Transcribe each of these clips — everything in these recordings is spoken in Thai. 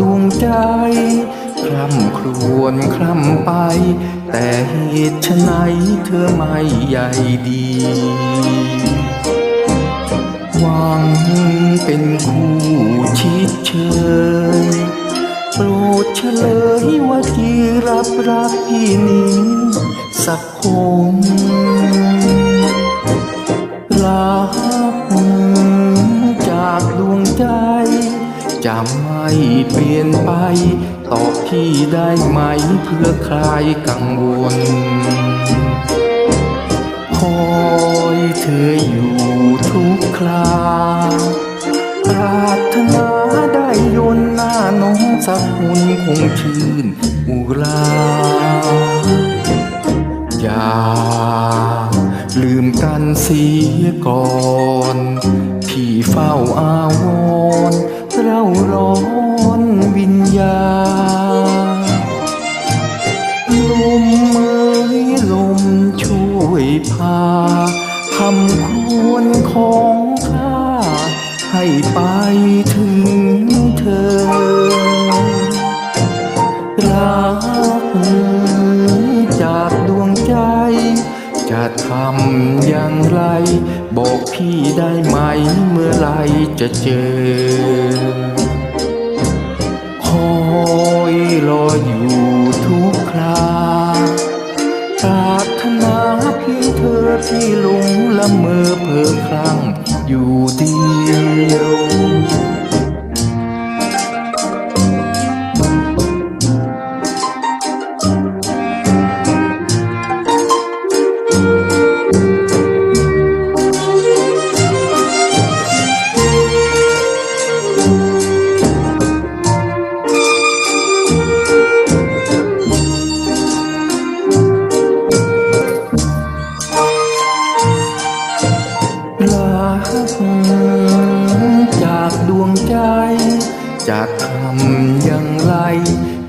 ดวงใจคร่ำครวญคร่ำไป แต่เหตุไฉนเธอไม่ใยดี หวังเป็นคู่ชิดเชยโปรดเฉลยว่าจีรับรักพี่นี้สักคง จะไม่เปลี่ยนไป ตอบพี่ได้ไหมเพื่อคลายกังวล คอยเธออยู่ทุกคราปรารถนาได้ยนหน้าน้องสักหุ่นคงชื่นอุราอย่าลืมกันเสียก่อนพี่เฝ้าอาว คำควรของข้า ให้ไปถึงเธอ รักจากดวงใจ จะทำอย่างไร บอกพี่ได้ไหมเมื่อไหรจะเจอ คอยรออยู่ ที่ลุงละเมอเพ้อครั้งอยู่เดียว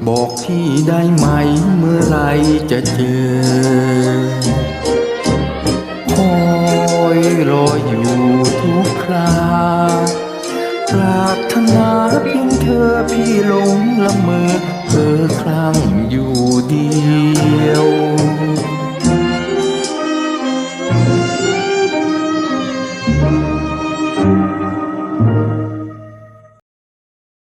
บอกพี่ได้ไหมเมื่อไหรจะเจอ คอยรออยู่ทุกคราปรารถนาเพียงเธอพี่หลงละเมอเพ้อครั้งอยู่ดี